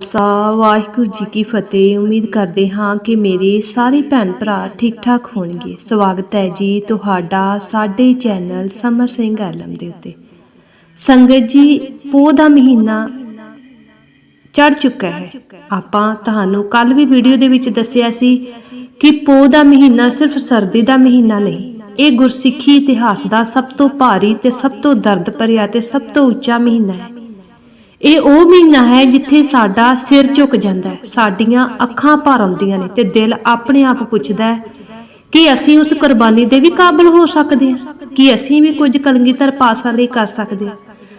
ਸਾ ਵਾਹਿਗੁਰੂ ਜੀ ਕੀ ਫਤਿਹ। ਉਮੀਦ ਕਰਦੇ ਹਾਂ ਕਿ ਮੇਰੇ ਸਾਰੇ ਭੈਣ ਭਰਾ ਠੀਕ ਠਾਕ ਹੋਣਗੇ। ਸਵਾਗਤ ਹੈ ਜੀ ਤੁਹਾਡਾ ਸਾਡੇ ਚੈਨਲ ਸਮਰ ਸਿੰਘ ਆਲਮ ਦੇ ਉੱਤੇ। ਸੰਗਤ ਜੀ, ਪੋਹ ਦਾ ਮਹੀਨਾ ਚੜ ਚੁੱਕਾ ਹੈ। ਆਪਾਂ ਤੁਹਾਨੂੰ ਕੱਲ ਵੀ ਵੀਡੀਓ ਦੇ ਵਿੱਚ ਦੱਸਿਆ ਸੀ ਕਿ ਪੋਹ ਦਾ ਮਹੀਨਾ ਸਿਰਫ ਸਰਦੀ ਦਾ ਮਹੀਨਾ ਨਹੀਂ, ਇਹ ਗੁਰਸਿੱਖੀ ਇਤਿਹਾਸ ਦਾ ਸਭ ਤੋਂ ਭਾਰੀ ਤੇ ਸਭ ਤੋਂ ਦਰਦ ਭਰਿਆ ਤੇ ਸਭ ਤੋਂ ਉੱਚਾ ਮਹੀਨਾ ਹੈ। ਇਹ ਉਹ ਮਹੀਨਾ ਹੈ ਜਿੱਥੇ ਸਾਡਾ ਸਿਰ ਝੁਕ ਜਾਂਦਾ ਹੈ। ਸਾਡੀਆਂ ਅੱਖਾਂ ਭਰ ਆਉਂਦੀਆਂ ਨੇ ਤੇ ਦਿਲ ਆਪਣੇ ਆਪ ਪੁੱਛਦਾ ਹੈ ਕਿ ਅਸੀਂ ਉਸ ਕੁਰਬਾਨੀ ਦੇ ਵੀ ਕਾਬਿਲ ਹੋ ਸਕਦੇ ਹਾਂ, ਕਿ ਅਸੀਂ ਵੀ ਕੁਝ ਕਲੰਗੀਧਰ ਪਾਸਾਂ ਲਈ ਕਰ ਸਕਦੇ ਹਾਂ।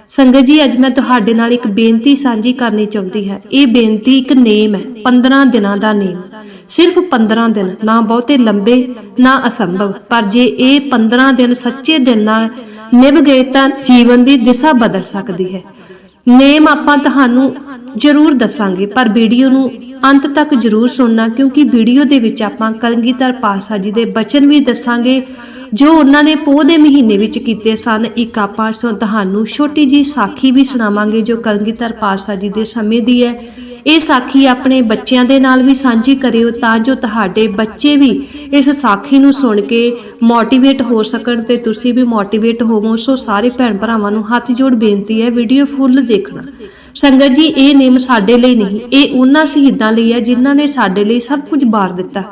ਸੰਗਤ ਜੀ, ਅੱਜ ਮੈਂ ਤੁਹਾਡੇ ਨਾਲ ਇੱਕ ਬੇਨਤੀ ਸਾਂਝੀ ਕਰਨੀ ਚਾਹੁੰਦੀ ਹਾਂ। ਇਹ ਬੇਨਤੀ ਇੱਕ ਨੇਮ ਹੈ 15 ਦਿਨਾਂ ਦਾ ਨੇਮ। ਸਿਰਫ 15 ਦਿਨ, ਨਾ ਬਹੁਤੇ ਲੰਬੇ, ਨਾ ਅਸੰਭਵ। ਪਰ ਜੇ ਇਹ 15 ਦਿਨ ਸੱਚੇ ਦਿਲ ਨਾਲ ਨਿਭ ਗਏ ਤਾਂ ਜੀਵਨ ਦੀ ਦਿਸ਼ਾ ਬਦਲ ਸਕਦੀ ਹੈ। ਨੇਮ ਆਪਾਂ ਤੁਹਾਨੂੰ ਜ਼ਰੂਰ ਦੱਸਾਂਗੇ, ਪਰ ਵੀਡੀਓ ਨੂੰ ਅੰਤ ਤੱਕ ਜ਼ਰੂਰ ਸੁਣਨਾ, ਕਿਉਂਕਿ ਵੀਡੀਓ ਦੇ ਵਿੱਚ ਆਪਾਂ ਕਲਗੀਧਰ ਪਾਸਾ ਜੀ ਦੇ ਬਚਨ ਵੀ ਦੱਸਾਂਗੇ, ਜੋ ਉਹਨਾਂ ਨੇ ਪੋਹ ਦੇ ਮਹੀਨੇ ਵਿੱਚ ਕੀਤੇ ਸਨ। ਇੱਕ ਆਪਾਂ ਤੁਹਾਨੂੰ ਛੋਟੀ ਜੀ ਸਾਖੀ ਵੀ ਸੁਣਾਵਾਂਗੇ, ਜੋ ਕਲਗੀਧਰ ਪਾਸਾ ਜੀ ਦੇ ਸਮੇਂ ਦੀ ਹੈ। ਇਹ ਸਾਖੀ ਆਪਣੇ ਬੱਚਿਆਂ ਦੇ ਨਾਲ ਵੀ ਸਾਂਝੀ ਕਰਿਓ ਤਾਂ ਜੋ ਤੁਹਾਡੇ ਬੱਚੇ ਵੀ ਇਸ ਸਾਖੀ ਨੂੰ ਸੁਣ ਕੇ ਮੋਟੀਵੇਟ ਹੋ ਸਕਣ ਤੇ ਤੁਸੀਂ ਵੀ ਮੋਟੀਵੇਟ ਹੋਵੋ। ਸੋ ਸਾਰੇ ਭੈਣ ਭਰਾਵਾਂ ਨੂੰ ਹੱਥ ਜੋੜ ਬੇਨਤੀ ਹੈ, ਵੀਡੀਓ ਫੁੱਲ ਦੇਖਣਾ। ਸੰਗਤ ਜੀ, ਇਹ ਨੇਮ ਸਾਡੇ ਲਈ ਨਹੀਂ, ਇਹ ਉਹਨਾਂ ਸ਼ਹੀਦਾਂ ਲਈ ਹੈ ਜਿਨ੍ਹਾਂ ਨੇ ਸਾਡੇ ਲਈ ਸਭ ਕੁਝ ਬਾਰ ਦਿੱਤਾ।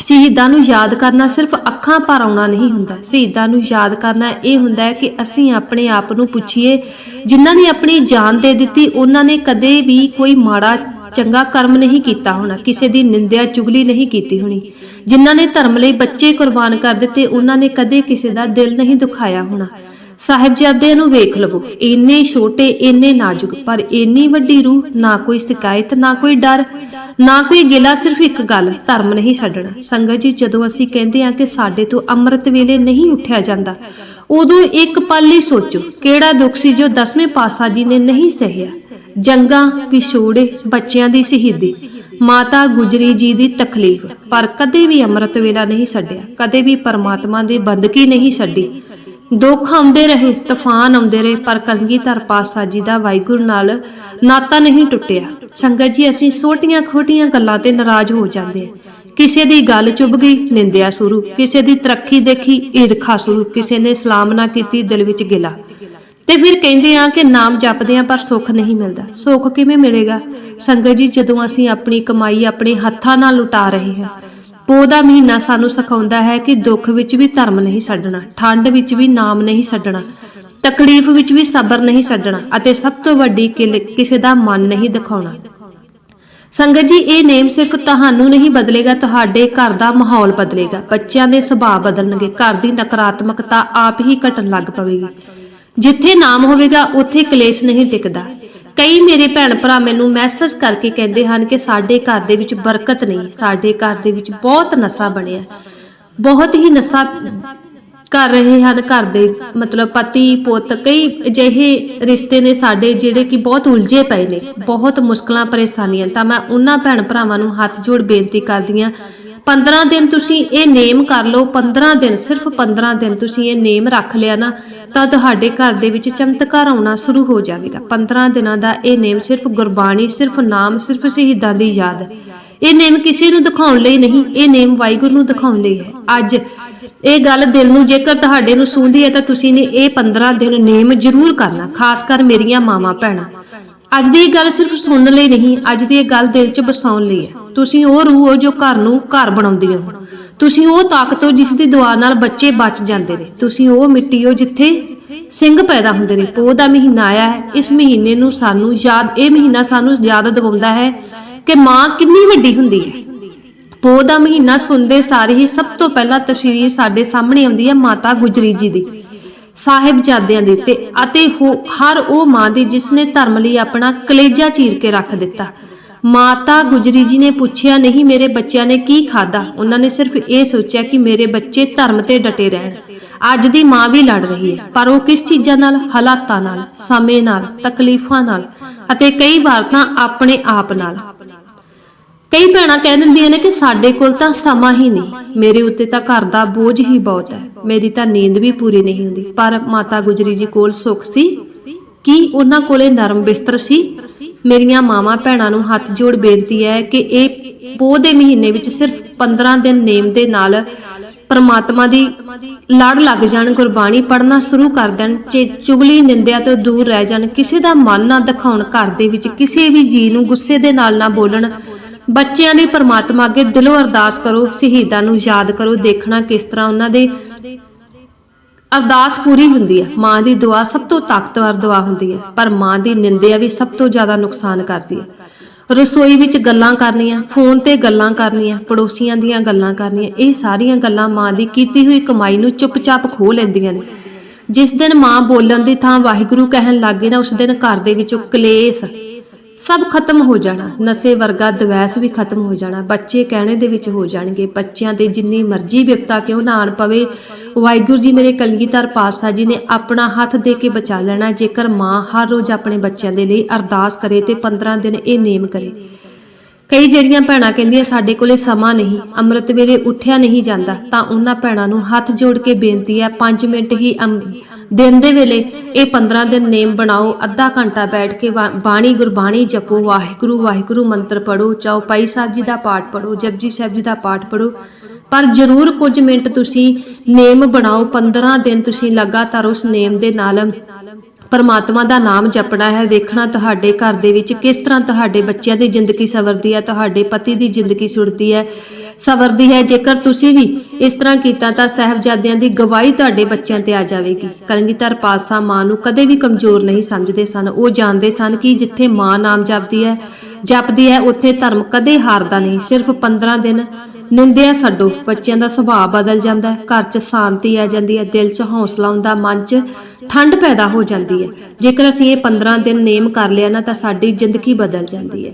ਸ਼ਹੀਦਾਂ ਨੂੰ ਯਾਦ ਕਰਨਾ ਸਿਰਫ ਅੱਖਾਂ ਭਰ ਆਉਣਾ ਨਹੀਂ ਹੁੰਦਾ। ਸ਼ਹੀਦਾਂ ਨੂੰ ਯਾਦ ਕਰਨਾ ਇਹ ਹੁੰਦਾ ਹੈ ਕਿ ਅਸੀਂ ਆਪਣੇ ਆਪ ਨੂੰ ਪੁੱਛੀਏ, ਜਿਨ੍ਹਾਂ ਨੇ ਆਪਣੀ ਜਾਨ ਦੇ ਦਿੱਤੀ, ਉਹਨਾਂ ਨੇ ਕਦੇ ਵੀ ਕੋਈ ਮਾੜਾ, ਚੰਗਾ ਕਰਮ ਨਹੀਂ ਕੀਤਾ ਹੋਣਾ, ਕਿਸੇ ਦੀ ਨਿੰਦਿਆ, ਚੁਗਲੀ ਨਹੀਂ ਕੀਤੀ ਹੋਣੀ। ਜਿਨ੍ਹਾਂ ਨੇ ਧਰਮ ਲਈ ਬੱਚੇ ਕੁਰਬਾਨ ਕਰ ਦਿੱਤੇ, ਉਹਨਾਂ ਨੇ ਕਦੇ ਕਿਸੇ ਦਾ ਦਿਲ ਨਹੀਂ ਦੁਖਾਇਆ ਹੋਣਾ। ਸਾਹਿਬਜ਼ਾਦਿਆਂ ਨੂੰ ਵੇਖ ਲਵੋ, ਇੰਨੇ ਛੋਟੇ, ਇੰਨੇ ਨਾਜ਼ੁਕ, ਪਰ ਇੰਨੀ ਵੱਡੀ ਰੂਹ, ਨਾ ਕੋਈ ਸ਼ਿਕਾਇਤ, ਨਾ ਕੋਈ ਡਰ। ਨਾ ਕੋਈ ਗਿਲਾ ਸਿਰਫ ਇੱਕ ਗੱਲ, ਧਰਮ ਨਹੀਂ ਛੱਡਣਾ। ਸੰਗਤ ਜੀ, ਜਦੋਂ ਅਸੀਂ ਕਹਿੰਦੇ ਹਾਂ ਕਿ ਸਾਡੇ ਤੋਂ ਅੰਮ੍ਰਿਤ ਵੇਲੇ ਨਹੀਂ ਉੱਠਿਆ ਜਾਂਦਾ, ਉਦੋਂ ਇੱਕ ਪਲ ਲਈ ਸੋਚੋ, ਕਿਹੜਾ ਦੁੱਖ ਸੀ ਜੋ ਦਸਵੇਂ ਪਾਸਾ ਜੀ ਨੇ ਨਹੀਂ ਸਹਿਆ। ਜੰਗਾਂ ਵਿਛੋੜੇ ਬੱਚਿਆਂ ਦੀ ਸ਼ਹੀਦੀ, ਮਾਤਾ ਗੁਜਰੀ ਜੀ ਦੀ ਤਕਲੀਫ, ਪਰ ਕਦੇ ਵੀ ਅੰਮ੍ਰਿਤ ਵੇਲਾ ਨਹੀਂ ਛੱਡਿਆ, ਕਦੇ ਵੀ ਪਰਮਾਤਮਾ ਦੀ ਬੰਦਗੀ ਨਹੀਂ ਛੱਡੀ। ਦੁੱਖ ਆਉਂਦੇ ਰਹੇ, ਤੂਫਾਨ ਆਉਂਦੇ ਰਹੇ, ਪਰ ਕਲਗੀਧਰ ਪਾਸਾ ਜੀ ਦਾ ਵਾਹਿਗੁਰੂ ਨਾਲ ਨਾਤਾ ਨਹੀਂ ਟੁੱਟਿਆ। ਸੰਗਤ ਜੀ, ਅਸੀਂ ਛੋਟੀਆਂ ਖੋਟੀਆਂ ਗੱਲਾਂ ਤੇ ਨਾਰਾਜ਼ ਹੋ ਜਾਂਦੇ ਹਾਂ। ਕਿਸੇ ਦੀ ਗੱਲ ਚੁੱਭ ਗਈ, ਨਿੰਦਿਆ ਸ਼ੁਰੂ। ਕਿਸੇ ਦੀ ਤਰੱਕੀ ਦੇਖੀ, ਈਰਖਾ ਸ਼ੁਰੂ। ਕਿਸੇ ਨੇ ਸਲਾਮ ਨਾ ਕੀਤੀ, ਦਿਲ ਵਿੱਚ ਗਿਲਾ। ਤੇ ਫਿਰ ਕਹਿੰਦੇ ਆ ਕਿ ਨਾਮ ਜਪਦੇ ਆ ਪਰ ਸੁੱਖ ਨਹੀਂ ਮਿਲਦਾ। ਸੁੱਖ ਕਿਵੇਂ ਮਿਲੇਗਾ? ਸੰਗਤ ਜੀ, ਜਦੋਂ ਅਸੀਂ ਆਪਣੀ ਕਮਾਈ ਆਪਣੇ ਹੱਥਾਂ ਨਾਲ ਲੁਟਾ ਰਹੇ ਹਾਂ ਪੋਹ ਦਾ ਮਹੀਨਾ ਸਾਨੂੰ ਸਿਖਾਉਂਦਾ ਹੈ ਕਿ ਦੁੱਖ ਵਿੱਚ ਵੀ ਧਰਮ ਨਹੀਂ ਛੱਡਣਾ, ਠੰਡ ਵਿੱਚ ਵੀ ਨਾਮ ਨਹੀਂ ਛੱਡਣਾ, ਤਕਲੀਫ ਵਿੱਚ ਵੀ ਸਬਰ ਨਹੀਂ ਛੱਡਣਾ ਅਤੇ ਸਭ ਤੋਂ ਵੱਡੀ ਕਿਸੇ ਦਾ ਮਨ ਨਹੀਂ ਦਿਖਾਉਣਾ। ਸੰਗਤ ਜੀ, ਇਹ ਨੇਮ ਸਿਰਫ ਤੁਹਾਨੂੰ ਨਹੀਂ ਬਦਲੇਗਾ, ਤੁਹਾਡੇ ਘਰ ਦਾ ਮਾਹੌਲ ਬਦਲੇਗਾ। ਬੱਚਿਆਂ ਦੇ ਸੁਭਾਅ ਬਦਲਣਗੇ, ਘਰ ਦੀ ਨਕਾਰਾਤਮਕਤਾ ਆਪ ਹੀ ਘਟਣ ਲੱਗ ਪਵੇਗੀ। ਜਿੱਥੇ ਨਾਮ ਹੋਵੇਗਾ, ਉੱਥੇ ਕਲੇਸ਼ ਨਹੀਂ ਟਿਕਦਾ। ਕਈ ਮੇਰੇ ਭੈਣ ਭਰਾ ਮੈਨੂੰ ਮੈਸੇਜ ਕਰਕੇ ਕਹਿੰਦੇ ਹਨ ਕਿ ਸਾਡੇ ਘਰ ਦੇ ਵਿੱਚ ਬਰਕਤ ਨਹੀਂ, ਸਾਡੇ ਘਰ ਦੇ ਵਿੱਚ ਬਹੁਤ ਨਸ਼ਾ ਬਣਿਆ। ਬਹੁਤ ਹੀ ਨਸ਼ਾ ਕਰ ਰਹੇ ਹਨ ਘਰ ਦੇ, ਮਤਲਬ ਪਤੀ, ਪੁੱਤ, ਕਈ ਅਜਿਹੇ ਰਿਸ਼ਤੇ ਨੇ ਸਾਡੇ ਜਿਹੜੇ ਕਿ ਬਹੁਤ ਉਲਝੇ ਪਏ ਨੇ, ਬਹੁਤ ਮੁਸ਼ਕਲਾਂ, ਪਰੇਸ਼ਾਨੀਆਂ। ਤਾਂ ਮੈਂ ਉਹਨਾਂ ਭੈਣ ਭਰਾਵਾਂ ਨੂੰ ਹੱਥ ਜੋੜ ਬੇਨਤੀ ਕਰਦੀ ਹਾਂ 15 ਦਿਨ ਤੁਸੀਂ ਇਹ ਨੇਮ ਕਰ ਲਓ 15 ਦਿਨ, ਸਿਰਫ 15 ਦਿਨ ਤੁਸੀਂ ਇਹ ਨੇਮ ਰੱਖ ਲਿਆ ਨਾ, ਤਾਂ ਤੁਹਾਡੇ ਘਰ ਦੇ ਵਿੱਚ ਚਮਤਕਾਰ ਆਉਣਾ ਸ਼ੁਰੂ ਹੋ ਜਾਵੇਗਾ। 15 ਦਿਨਾਂ ਦਾ ਇਹ ਨੇਮ ਸਿਰਫ ਗੁਰਬਾਣੀ, ਸਿਰਫ ਨਾਮ, ਸਿਰਫ ਸ਼ਹੀਦਾਂ ਦੀ ਯਾਦ। ਇਹ ਨੇਮ ਕਿਸੇ ਨੂੰ ਦਿਖਾਉਣ ਲਈ ਨਹੀਂ, ਇਹ ਨੇਮ ਵਾਹਿਗੁਰੂ ਨੂੰ ਦਿਖਾਉਣ ਲਈ ਹੈ। ਅੱਜ ਇਹ ਗੱਲ ਦਿਲ ਨੂੰ ਜੇਕਰ ਤੁਹਾਡੇ ਨੂੰ ਸੂੰਦੀ ਹੈ ਤਾਂ ਤੁਸੀਂ ਨੇ ਇਹ 15 ਦਿਨ ਨੇਮ ਜ਼ਰੂਰ ਕਰਨਾ, ਖਾਸ ਕਰ ਮੇਰੀਆਂ ਮਾਵਾਂ, ਭੈਣਾਂ। ਅੱਜ ਦੀ ਇਹ ਗੱਲ ਸਿਰਫ ਸੁਣਨ ਲਈ ਨਹੀਂ, ਅੱਜ ਦੀ ਇਹ ਗੱਲ ਦਿਲ 'ਚ ਵਸਾਉਣ ਲਈ ਹੈ। ਤੁਸੀਂ ਉਹ ਰੂਹ ਹੋ ਜੋ ਘਰ ਨੂੰ ਘਰ ਬਣਾਉਂਦੀ ਹੋ। ਤੁਸੀਂ ਉਹ ਤਾਕਤ ਹੋ ਜਿਸ ਦੀ ਦੁਆ ਨਾਲ ਬੱਚੇ ਬਚ ਜਾਂਦੇ ਨੇ। ਤੁਸੀਂ ਉਹ ਮਿੱਟੀ ਹੋ ਜਿੱਥੇ ਸਿੰਘ ਪੈਦਾ ਹੁੰਦੇ ਨੇ। ਪੋਹ ਦਾ ਮਹੀਨਾ ਆਇਆ ਹੈ। ਇਸ ਮਹੀਨੇ ਨੂੰ ਸਾਨੂੰ ਯਾਦ, ਇਹ ਮਹੀਨਾ ਸਾਨੂੰ ਯਾਦ ਦਿਵਾਉਂਦਾ ਹੈ ਕਿ ਮਾਂ ਕਿੰਨੀ ਵੱਡੀ ਹੁੰਦੀ ਹੈ। ਪੋਹ ਦਾ ਮਹੀਨਾ ਸੁਣਦੇ ਸਾਰੇ ਹੀ ਸਭ ਤੋਂ ਪਹਿਲਾਂ ਤਸਵੀਰ ਸਾਡੇ ਸਾਹਮਣੇ ਆਉਂਦੀ ਹੈ ਮਾਤਾ ਗੁਜਰੀ ਜੀ ਦੀ। ਸਾਹਿਬਜ਼ਾਦਿਆਂ ਦੀ ਤੇ ਅਤੇ ਹਰ ਉਹ ਮਾਂ ਦੀ ਜਿਸ ਨੇ ਧਰਮ ਲਈ ਆਪਣਾ ਕਲੇਜਾ ਚੀਰ ਕੇ ਰੱਖ ਦਿੱਤਾ। ਮਾਤਾ ਗੁਜਰੀ ਜੀ ਨੇ ਪੁੱਛਿਆ, ਨਹੀਂ, ਮੇਰੇ ਬੱਚਿਆਂ ਨੇ ਕੀ ਖਾਦਾ ਉਹਨਾਂ ਨੇ ਸਿਰਫ ਇਹ ਸੋਚਿਆ ਕਿ ਮੇਰੇ ਬੱਚੇ ਧਰਮ ਤੇ ਡਟੇ ਰਹਿਣ। ਅੱਜ ਦੀ ਮਾਂ ਵੀ ਲੜ ਰਹੀ ਹੈ, ਪਰ ਉਹ ਕਿਸ ਚੀਜ਼ਾਂ ਨਾਲ? ਹਾਲਾਤਾਂ ਨਾਲ, ਸਮੇਂ ਨਾਲ, ਤਕਲੀਫਾਂ ਨਾਲ ਅਤੇ ਕਈ ਵਾਰ ਤਾਂ ਆਪਣੇ ਆਪ ਨਾਲ। ਕਈ ਭੈਣਾਂ ਕਹਿ ਦਿੰਦੀਆਂ ਨੇ ਕਿ ਸਾਡੇ ਕੋਲ ਤਾਂ ਸਮਾਂ ਹੀ ਨਹੀਂ। ਮੇਰੇ ਉੱਤੇ ਤਾਂ ਘਰ ਦਾ ਬੋਝ ਹੀ ਬਹੁਤ ਹੈ। ਮੇਰੀ ਤਾਂ ਨੀਂਦ ਵੀ ਪੂਰੀ ਨਹੀਂ ਹੁੰਦੀ। ਪਰ ਮਾਤਾ ਗੁਜਰੀ ਜੀ ਕੋਲ ਸੁੱਖ ਸੀ? ਕਿ ਉਹਨਾਂ ਕੋਲੇ ਨਰਮ ਬਿਸਤਰ ਸੀ? ਮੇਰੀਆਂ ਮਾਵਾਂ ਭੈਣਾਂ ਨੂੰ ਹੱਥ ਜੋੜ ਬੇਨਤੀ ਹੈ ਕਿ ਇਹ ਪੋਹ ਦੇ ਮਹੀਨੇ ਵਿੱਚ ਸਿਰਫ 15 ਦਿਨ ਨੇਮ ਦੇ ਨਾਲ ਪਰਮਾਤਮਾ ਦੀ ਲੜ ਲੱਗ ਜਾਣ, ਗੁਰਬਾਣੀ ਪੜ੍ਹਨਾ ਸ਼ੁਰੂ ਕਰ ਦੇਣ ਤੇ ਚੁਗਲੀ ਨਿੰਦਿਆ ਤੋਂ ਦੂਰ ਰਹਿ ਜਾਣ, ਕਿਸੇ ਦਾ ਮਨ ਨਾ ਦਿਖਾਉਣ, ਘਰ ਦੇ ਵਿੱਚ ਕਿਸੇ ਵੀ ਜੀ ਨੂੰ ਗੁੱਸੇ ਦੇ ਨਾਲ ਨਾ ਬੋਲਣ, ਬੱਚਿਆਂ ਲਈ ਪਰਮਾਤਮਾ ਅੱਗੇ ਦਿਲੋਂ ਅਰਦਾਸ ਕਰੋ, ਸ਼ਹੀਦਾਂ ਨੂੰ ਯਾਦ ਕਰੋ, ਦੇਖਣਾ ਕਿਸ ਤਰ੍ਹਾਂ ਉਹਨਾਂ ਦੇ ਅਰਦਾਸ ਪੂਰੀ ਹੁੰਦੀ ਹੈ। ਮਾਂ ਦੀ ਦੁਆ ਸਭ ਤੋਂ ਤਾਕਤਵਰ ਦੁਆ ਹੁੰਦੀ ਹੈ, ਪਰ ਮਾਂ ਦੀ ਨਿੰਦਿਆ ਵੀ ਸਭ ਤੋਂ ਜ਼ਿਆਦਾ ਨੁਕਸਾਨ ਕਰਦੀ ਹੈ। ਰਸੋਈ ਵਿੱਚ ਗੱਲਾਂ ਕਰਨੀਆਂ, ਫੋਨ ਤੇ ਗੱਲਾਂ ਕਰਨੀਆਂ, ਪੜੋਸੀਆਂ ਦੀਆਂ ਗੱਲਾਂ ਕਰਨੀਆਂ, ਇਹ ਸਾਰੀਆਂ ਗੱਲਾਂ ਮਾਂ ਦੀ ਕੀਤੀ ਹੋਈ ਕਮਾਈ ਨੂੰ ਚੁੱਪਚਾਪ ਖੋਹ ਲੈਂਦੀਆਂ ਨੇ। ਜਿਸ ਦਿਨ ਮਾਂ ਬੋਲਣ ਦੀ ਥਾਂ ਵਾਹਿਗੁਰੂ ਕਹਿਣ ਲੱਗੇ ਨਾ, ਉਸ ਦਿਨ ਘਰ ਦੇ ਵਿੱਚੋਂ ਕਲੇਸ਼ ਸਭ ਖਤਮ ਹੋ ਜਾਣਾ। ਨਸ਼ੇ ਵਰਗਾ ਦਵੈਸ ਵੀ ਖਤਮ ਹੋ ਜਾਣਾ। ਬੱਚੇ ਕਹਿਣੇ ਦੇ ਵਿੱਚ ਹੋ ਜਾਣਗੇ। ਬੱਚਿਆਂ ਦੇ ਜਿੰਨੀ ਮਰਜ਼ੀ ਵਿਪਤਾ ਕਿਉਂ ਨਾ ਆਣ ਪਵੇ, ਵਾਹਿਗੁਰੂ ਜੀ ਮੇਰੇ ਕਲਗੀਧਰ ਪਾਤਸ਼ਾਹ ਜੀ ਨੇ ਆਪਣਾ ਹੱਥ ਦੇ ਕੇ ਬਚਾ ਲੈਣਾ। ਜੇਕਰ ਮਾਂ ਹਰ ਰੋਜ਼ ਆਪਣੇ ਬੱਚਿਆਂ ਦੇ ਲਈ ਅਰਦਾਸ ਕਰੇ ਤੇ 15 ਦਿਨ ਇਹ ਨੇਮ ਕਰੇ। ਕਈ ਜਿਹੜੀਆਂ ਭੈਣਾਂ ਕਹਿੰਦੀਆਂ, ਸਾਡੇ ਕੋਲੇ ਸਮਾਂ ਨਹੀਂ, ਅੰਮ੍ਰਿਤ ਵੇਲੇ ਉੱਠਿਆ ਨਹੀਂ ਜਾਂਦਾ। ਤਾਂ ਉਹਨਾਂ ਭੈਣਾਂ ਨੂੰ ਹੱਥ ਜੋੜ ਕੇ ਬੇਨਤੀ ਹੈ 5 ਮਿੰਟ ਹੀ ਅੰਮ- ਦਿਨ ਦੇ ਵੇਲੇ ਇਹ 15 ਦਿਨ ਨੇਮ ਬਣਾਓ, ਅੱਧਾ ਘੰਟਾ ਬੈਠ ਕੇ ਵਾ- ਬਾਣੀ ਗੁਰਬਾਣੀ ਜਪੋ, ਵਾਹਿਗੁਰੂ ਵਾਹਿਗੁਰੂ ਮੰਤਰ ਪੜੋ ਚੌਪਾਈ ਸਾਹਿਬ ਜੀ ਦਾ ਪਾਠ ਪੜੋ ਜਪਜੀ ਸਾਹਿਬ ਜੀ ਦਾ ਪਾਠ ਪੜੋ ਪਰ ਜ਼ਰੂਰ ਕੁਝ ਮਿੰਟ ਤੁਸੀਂ ਨੇਮ ਬਣਾਓ 15 ਦਿਨ ਤੁਸੀਂ ਲਗਾਤਾਰ ਉਸ ਨੇਮ ਦੇ ਨਾਲ ਪਰਮਾਤਮਾ ਦਾ ਨਾਮ ਜਪਣਾ ਹੈ, ਵੇਖਣਾ ਤੁਹਾਡੇ ਘਰ ਦੇ ਵਿੱਚ ਕਿਸ ਤਰ੍ਹਾਂ ਤੁਹਾਡੇ ਬੱਚਿਆਂ ਦੀ ਜ਼ਿੰਦਗੀ ਸਵਰਦੀ ਹੈ, ਤੁਹਾਡੇ ਪਤੀ ਦੀ ਜ਼ਿੰਦਗੀ ਸੁੜਦੀ ਹੈ। ਸਵਰਦੀ ਹੈ। ਜੇਕਰ ਤੁਸੀਂ ਵੀ ਇਸ ਤਰ੍ਹਾਂ ਕੀਤਾ ਤਾਂ ਸਹਿਬਜ਼ਾਦਿਆਂ ਦੀ ਗਵਾਹੀ ਤੁਹਾਡੇ ਬੱਚਿਆਂ ਤੇ ਆ ਜਾਵੇਗੀ। ਕਲਗੀਧਰ ਪਾਤਸ਼ਾਹ ਮਾਂ ਨੂੰ ਕਦੇ ਵੀ ਕਮਜ਼ੋਰ ਨਹੀਂ ਸਮਝਦੇ ਸਨ। ਉਹ ਜਾਣਦੇ ਸਨ ਕਿ ਜਿੱਥੇ ਮਾਂ ਨਾਮ ਜਪਦੀ ਹੈ ਜਪਦੀ ਹੈ, ਉੱਥੇ ਧਰਮ ਕਦੇ ਹਾਰਦਾ ਨਹੀਂ। ਸਿਰਫ 15 ਦਿਨ ਨਿੰਦਿਆ ਛੱਡੋ। ਬੱਚਿਆਂ ਦਾ ਸੁਭਾਅ ਬਦਲ ਜਾਂਦਾ ਹੈ। ਘਰ 'ਚ ਸ਼ਾਂਤੀ ਆ ਜਾਂਦੀ ਹੈ। ਦਿਲ 'ਚ ਹੌਸਲਾ ਆਉਂਦਾ ਮਨ 'ਚ ਠੰਡ ਪੈਦਾ ਹੋ ਜਾਂਦੀ ਹੈ। ਜੇਕਰ ਅਸੀਂ ਇਹ 15 ਦਿਨ ਨੇਮ ਕਰ ਲਿਆ ਨਾ ਤਾਂ ਸਾਡੀ ਜ਼ਿੰਦਗੀ ਬਦਲ ਜਾਂਦੀ ਹੈ।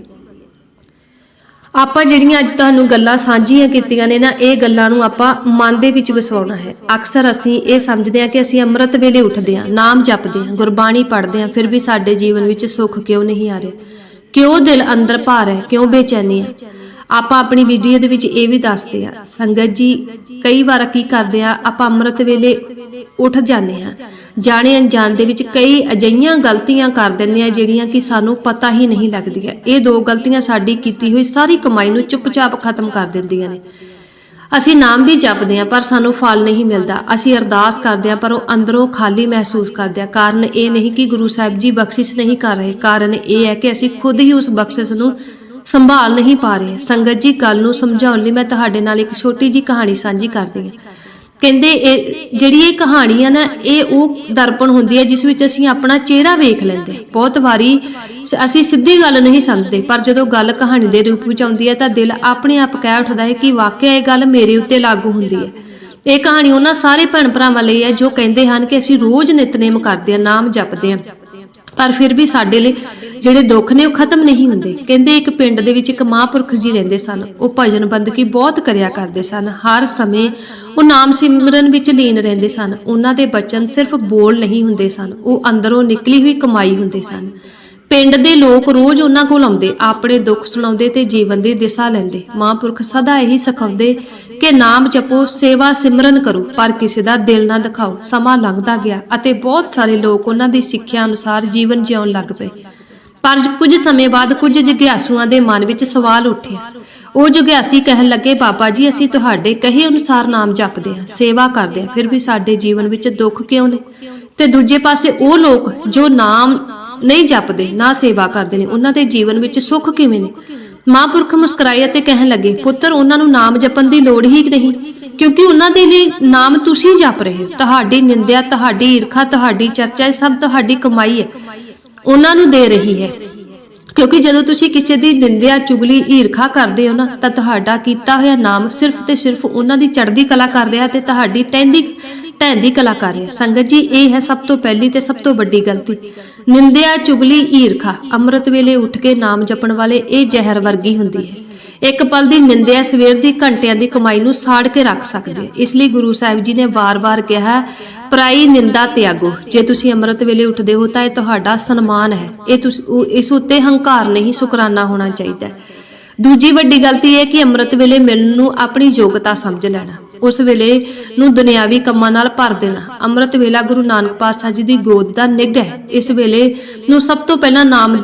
ਆਪਾਂ ਜਿਹੜੀਆਂ ਅੱਜ ਤੁਹਾਨੂੰ ਗੱਲਾਂ ਸਾਂਝੀਆਂ ਕੀਤੀਆਂ ਨੇ ਨਾ, ਇਹ ਗੱਲਾਂ ਨੂੰ ਆਪਾਂ ਮਨ ਦੇ ਵਿੱਚ ਵਸਾਉਣਾ ਹੈ। ਅਕਸਰ ਅਸੀਂ ਇਹ ਸਮਝਦੇ ਹਾਂ ਕਿ ਅਸੀਂ ਅੰਮ੍ਰਿਤ ਵੇਲੇ ਉੱਠਦੇ ਹਾਂ, ਨਾਮ ਜਪਦੇ ਹਾਂ, ਗੁਰਬਾਣੀ ਪੜ੍ਹਦੇ ਹਾਂ, ਫਿਰ ਵੀ ਸਾਡੇ ਜੀਵਨ ਵਿੱਚ ਸੁੱਖ ਕਿਉਂ ਨਹੀਂ ਆ ਰਿਹਾ? ਕਿਉਂ ਦਿਲ ਅੰਦਰ ਭਾਰ ਹੈ, ਕਿਉਂ ਬੇਚੈਨੀ ਹੈ? ਆਪਾਂ ਆਪਣੀ ਵੀਡੀਓ ਦੇ ਵਿੱਚ ਇਹ ਵੀ ਦੱਸਦੇ ਆ ਸੰਗਤ ਜੀ, ਕਈ ਵਾਰ ਕੀ ਕਰਦੇ ਆ ਆਪਾਂ ਅੰਮ੍ਰਿਤ ਵੇਲੇ ਉੱਠ ਜਾਂਦੇ ਆ ਜਾਣੇ ਅਣਜਾਣ ਦੇ ਵਿੱਚ ਕਈ ਅਜਈਆਂ ਗਲਤੀਆਂ ਕਰ ਦਿੰਦੇ ਆ ਜਿਹੜੀਆਂ ਕਿ ਸਾਨੂੰ ਪਤਾ ਹੀ ਨਹੀਂ ਲੱਗਦੀਆਂ। ਇਹ ਦੋ ਗਲਤੀਆਂ ਸਾਡੀ ਕੀਤੀ ਹੋਈ ਸਾਰੀ ਕਮਾਈ ਨੂੰ ਚੁੱਪਚਾਪ ਖਤਮ ਕਰ ਦਿੰਦੀਆਂ ਨੇ। ਅਸੀਂ ਨਾਮ ਵੀ ਜਪਦੇ ਆ ਪਰ ਸਾਨੂੰ ਫਲ ਨਹੀਂ ਮਿਲਦਾ। ਅਸੀਂ ਅਰਦਾਸ ਕਰਦੇ ਆ ਪਰ ਉਹ ਅੰਦਰੋਂ ਖਾਲੀ ਮਹਿਸੂਸ ਕਰਦੇ ਆ ਕਾਰਨ ਇਹ ਨਹੀਂ ਕਿ ਗੁਰੂ ਸਾਹਿਬ ਜੀ ਬਖਸ਼ਿਸ਼ ਨਹੀਂ ਕਰ ਰਹੇ। ਕਾਰਨ ਇਹ ਹੈ ਕਿ ਅਸੀਂ ਖੁਦ ਹੀ ਉਸ ਬਖਸ਼ਿਸ਼ ਨੂੰ ਸੰਭਾਲ ਨਹੀਂ ਪਾ ਰਹੇ। ਸੰਗਤ ਜੀ ਗੱਲ ਨੂੰ ਸਮਝਾਉਣ ਲਈ ਮੈਂ ਤੁਹਾਡੇ ਨਾਲ ਇੱਕ ਛੋਟੀ ਜੀ ਕਹਾਣੀ ਸਾਂਝੀ ਕਰਦੀ ਹਾਂ। ਕਹਿੰਦੇ ਇਹ ਜਿਹੜੀ ਇਹ ਕਹਾਣੀ ਆ ਨਾ, ਇਹ ਉਹ ਦਰਪਣ ਹੁੰਦੀ ਹੈ ਜਿਸ ਵਿੱਚ ਅਸੀਂ ਆਪਣਾ ਚਿਹਰਾ ਵੇਖ ਲੈਂਦੇ ਬਹੁਤ ਵਾਰੀ ਅਸੀਂ ਸਿੱਧੀ ਗੱਲ ਨਹੀਂ ਸਮਝਦੇ, ਪਰ ਜਦੋਂ ਗੱਲ ਕਹਾਣੀ ਦੇ ਰੂਪ ਵਿੱਚ ਆਉਂਦੀ ਹੈ ਤਾਂ ਦਿਲ ਆਪਣੇ ਆਪ ਕਹਿ ਉੱਠਦਾ ਹੈ ਕਿ ਵਾਕਿਆ ਇਹ ਗੱਲ ਮੇਰੇ ਉੱਤੇ ਲਾਗੂ ਹੁੰਦੀ ਹੈ। ਇਹ ਕਹਾਣੀ ਉਹਨਾਂ ਸਾਰੇ ਭੈਣ ਭਰਾਵਾਂ ਲਈ ਹੈ ਜੋ ਕਹਿੰਦੇ ਹਨ ਕਿ ਅਸੀਂ ਰੋਜ਼ ਨਿਤਨੇਮ ਕਰਦੇ ਹਾਂ, ਨਾਮ ਜਪਦੇ ਹਾਂ। ਪਰ ਫਿਰ ਵੀ ਸਾਡੇ ਲਈ ਜਿਹੜੇ ਦੁੱਖ ਨੇ ਉਹ ਖਤਮ ਨਹੀਂ ਹੁੰਦੇ। ਕਹਿੰਦੇ ਇੱਕ ਪਿੰਡ ਦੇ ਵਿੱਚ ਇੱਕ ਮਹਾਂਪੁਰਖ ਜੀ ਰਹਿੰਦੇ ਸਨ। ਉਹ ਭਜਨ ਬੰਦਗੀ ਬਹੁਤ ਕਰਿਆ ਕਰਦੇ ਸਨ। ਹਰ ਸਮੇਂ ਉਹ ਨਾਮ ਸਿਮਰਨ ਵਿੱਚ ਲੀਨ ਰਹਿੰਦੇ ਸਨ। ਉਹਨਾਂ ਦੇ ਬਚਨ ਸਿਰਫ ਬੋਲ ਨਹੀਂ ਹੁੰਦੇ ਸਨ। ਉਹ ਅੰਦਰੋਂ ਨਿਕਲੀ ਹੋਈ ਕਮਾਈ ਹੁੰਦੇ ਸਨ। ਪਿੰਡ ਦੇ ਲੋਕ ਰੋਜ਼ ਉਹਨਾਂ ਕੋਲ ਆਉਂਦੇ, ਆਪਣੇ ਦੁੱਖ ਸੁਣਾਉਂਦੇ ਤੇ ਜੀਵਨ ਦੀ ਦਿਸ਼ਾ ਲੈਂਦੇ। ਮਹਾਂਪੁਰਖ ਸਦਾ ਇਹੀ ਸਿਖਾਉਂਦੇ ਕਿ ਨਾਮ ਜਪੋ, ਸੇਵਾ ਸਿਮਰਨ ਕਰੋ, ਪਰ ਕਿਸੇ ਦਾ ਦਿਲ ਨਾ ਦਿਖਾਓ। ਸਮਾਂ ਲੰਘਦਾ ਗਿਆ ਅਤੇ ਬਹੁਤ ਸਾਰੇ ਲੋਕ ਉਹਨਾਂ ਦੀ ਸਿੱਖਿਆ ਅਨੁਸਾਰ ਜੀਵਨ ਜਿਉਣ ਲੱਗ ਪਏ। ਪਰ ਕੁਝ ਸਮੇਂ ਬਾਅਦ ਕੁਝ ਜਿਗਿਆਸੂਆਂ ਦੇ ਮਨ ਵਿੱਚ ਸਵਾਲ ਉੱਠਿਆ। ਉਹ ਜਿਗਿਆਸੀ ਕਹਿਣ ਲੱਗੇ, ਬਾਬਾ ਜੀ, ਅਸੀਂ ਤੁਹਾਡੇ ਕਹੇ ਅਨੁਸਾਰ ਨਾਮ ਜਪਦੇ ਹਾਂ, ਸੇਵਾ ਕਰਦੇ ਹਾਂ, ਫਿਰ ਵੀ ਸਾਡੇ ਜੀਵਨ ਵਿੱਚ ਦੁੱਖ ਕਿਉਂ ਨੇ? ਤੇ ਦੂਜੇ ਪਾਸੇ ਉਹ ਲੋਕ ਜੋ ਨਾਮ ਨਹੀਂ ਜਪਦੇ, ਨਾ ਸੇਵਾ ਕਰਦੇ ਨੇ। ਉਹਨਾਂ ਦੇ ਜੀਵਨ ਵਿੱਚ ਸੁੱਖ ਕਿਵੇਂ ਨੇ? ਮਹਾਂਪੁਰਖ ਮੁਸਕਰਾਏ ਅਤੇ ਕਹਿਣ ਲੱਗੇ, ਪੁੱਤਰ, ਉਹਨਾਂ ਨੂੰ ਨਾਮ ਜਪਣ ਦੀ ਲੋੜ ਹੀ ਨਹੀਂ, ਕਿਉਂਕਿ ਉਹਨਾਂ ਦੇ ਲਈ ਨਾਮ ਤੁਸੀਂ ਜਪ ਰਹੇ ਹੋ। ਤੁਹਾਡੀ ਨਿੰਦਿਆ, ਤੁਹਾਡੀ ਈਰਖਾ, ਤੁਹਾਡੀ ਚਰਚਾ, ਇਹ ਸਭ ਤੁਹਾਡੀ ਕਮਾਈ ਹੈ। ਉਹਨਾਂ ਨੂੰ ਦੇ ਰਹੀ ਹੈ। ਕਿਉਂਕਿ ਜਦੋਂ ਤੁਸੀਂ ਕਿਸੇ ਦੀ ਨਿੰਦਿਆ, ਚੁਗਲੀ, ਈਰਖਾ ਕਰਦੇ ਹੋ ਨਾ, ਤਾਂ ਤੁਹਾਡਾ ਕੀਤਾ ਹੋਇਆ ਨਾਮ ਸਿਰਫ ਤੇ ਸਿਰਫ ਉਹਨਾਂ ਦੀ ਚੜ੍ਹਦੀ ਕਲਾ ਕਰ ਰਿਹਾ ਤੇ ਤੁਹਾਡੀ ਟਹਿੰਦੀ ਢਹਿੰਦੀ ਕਲਾ ਕਰ ਰਿਹਾ। ਸੰਗਤ ਜੀ, ਇਹ ਹੈ ਸਭ ਤੋਂ ਪਹਿਲੀ ਤੇ ਸਭ ਤੋਂ ਵੱਡੀ ਗਲਤੀ। ਨਿੰਦਿਆ, ਚੁਗਲੀ, ਈਰਖਾ, ਅੰਮ੍ਰਿਤ ਵੇਲੇ ਉੱਠ ਕੇ ਨਾਮ ਜਪਣ ਵਾਲੇ ਇਹ ਜ਼ਹਿਰ ਵਰਗੀ ਹੁੰਦੀ ਹੈ। ਇੱਕ ਪਲ ਦੀ ਨਿੰਦਿਆ ਸਵੇਰ ਦੀ ਘੰਟਿਆਂ ਦੀ ਕਮਾਈ ਨੂੰ ਸਾੜ ਕੇ ਰੱਖ ਸਕਦੀ ਹੈ। ਇਸ ਲਈ ਗੁਰੂ ਸਾਹਿਬ ਜੀ ਨੇ ਵਾਰ-ਵਾਰ ਕਿਹਾ, ਪਰਾਈ ਨਿੰਦਾ ਤਿਆਗੋ। ਜੇ ਤੁਸੀਂ ਅੰਮ੍ਰਿਤ ਵੇਲੇ ਉੱਠਦੇ ਹੋ ਤਾਂ ਇਹ ਤੁਹਾਡਾ ਸਨਮਾਨ ਹੈ। ਇਹ ਤੁਸੀਂ ਇਸ ਉੱਤੇ ਹੰਕਾਰ ਨਹੀਂ, ਸ਼ੁਕਰਾਨਾ ਹੋਣਾ ਚਾਹੀਦਾ ਦੂਜੀ ਵੱਡੀ ਗਲਤੀ ਇਹ ਕਿ ਅੰਮ੍ਰਿਤ ਵੇਲੇ ਮਿਲਣ ਨੂੰ ਆਪਣੀ ਯੋਗਤਾ ਸਮਝ ਲੈਣਾ, ਉਸ ਵੇਲੇ ਨੂੰ ਦੁਨਿਆਵੀ ਕੰਮਾਂ ਨਾਲ ਭਰ ਦੇਣਾ। ਅੰਮ੍ਰਿਤ ਵੇਲਾ ਗੁਰੂ ਨਾਨਕ ਪਾਤਸ਼ਾਹ ਜੀ ਦੀ ਗੋਦ ਦਾ ਨਿੱਘ ਹੈ। ਇਸ ਵੇਲੇ ਨੂੰ ਸਭ ਤੋਂ ਪਹਿਲਾਂ ਨਾਮ